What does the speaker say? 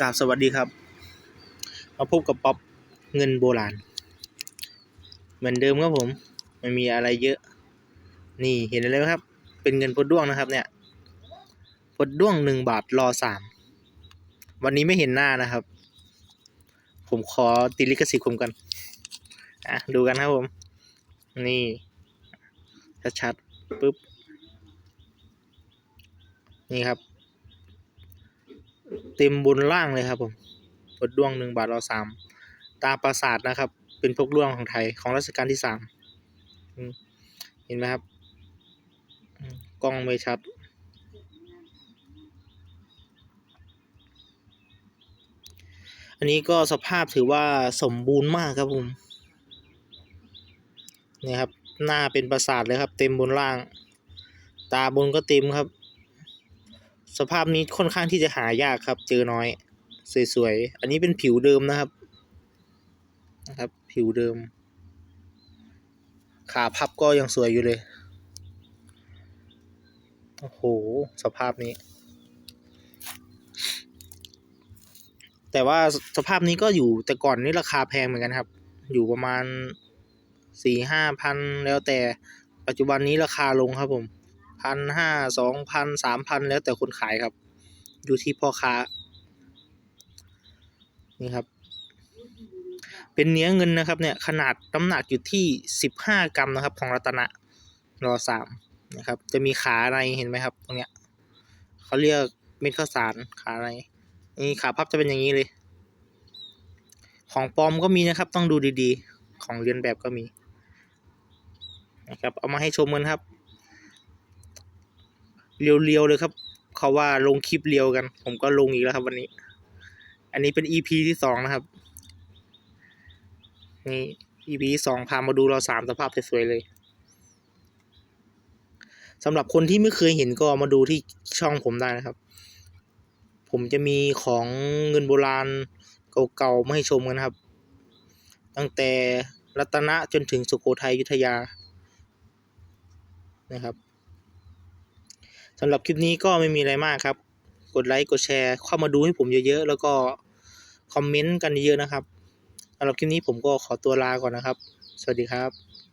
กราบสวัสดีครับ มาพบกับป๊อปเงินโบราณ เหมือนเดิมครับผมไม่มีอะไรเยอะ นี่เห็นอะไรไหมครับ เป็นเงินพดด้วงนะครับ เนี่ยพดด้วงหนึ่งบาทรอสามวันนี้ไม่เห็นหน้านะครับ ผมขอติลิขสิทธิ์ผมกันอะดูกันครับผม นี่ ชัดๆปุ๊บ นี่ครับ เต็มบนล่างเลยครับผมบทดวงหนึ่งบาทรอสามตาปราสาทนะครับ เป็นพกดวงของไทยของรัชกาลที่สามเห็นไหมครับ กล้องไม่ชัด อันนี้ก็สภาพถือว่าสมบูรณ์มากครับผมเนี่ยครับ หน้าเป็นปราสาทเลยครับ เต็มบนล่าง ตาบนก็เต็มครับ สภาพนี้ค่อนข้างที่จะหายากครับ เจอน้อย สวยๆ อันนี้เป็นผิวเดิมนะครับนะครับ ผิวเดิม ขาพับก็ยังสวยอยู่เลย โอ้โห สภาพนี้ แต่ว่าสภาพนี้ก็อยู่แต่ก่อนนี่ราคาแพงเหมือนกันครับ อยู่ประมาณสี่ห้าพันแล้วแต่ปัจจุบันนี้ราคาลงครับผม พันห้าสองพันสามพันแล้วแต่คนขายครับ อยู่ที่พ่อค้า นี่ครับ เป็นเนื้อเงินนะครับเนี่ยขนาดน้ำหนักอยู่ที่สิบห้ากรัมนะครับ ของรัตนะรอสามนะครับ จะมีขาในเห็นไหมครับ ตรงเนี้ยเขาเรียกเม็ดข้าวสารขาในนี่ขาพับจะเป็นอย่างนี้เลย ของปลอมก็มีนะครับ ต้องดูดีๆ ของเรียนแบบก็มีนะครับเอามาให้ชมกันครับ เรียวๆเลยครับ เขาว่าลงคลิปเรียวกัน ผมก็ลงอีกแล้วครับวันนี้ อันนี้เป็น EP ที่สองนะครับ นี่ EP ที่สองพามาดูเราสามสภาพสวยๆเลยสำหรับคนที่ไม่เคยเห็นก็มาดูที่ช่องผมได้นะครับ ผมจะมีของเงินโบราณเก่าๆมาให้ชมกันครับ ตั้งแต่รัตนะจนถึงสุโขทัยยุธยานะครับ สำหรับคลิปนี้ก็ไม่มีอะไรมากครับ กดไลค์กดแชร์เข้ามาดูให้ผมเยอะๆ แล้วก็คอมเมนต์กันเยอะๆนะครับสำหรับคลิปนี้ผมก็ขอตัวลาก่อนนะครับ สวัสดีครับ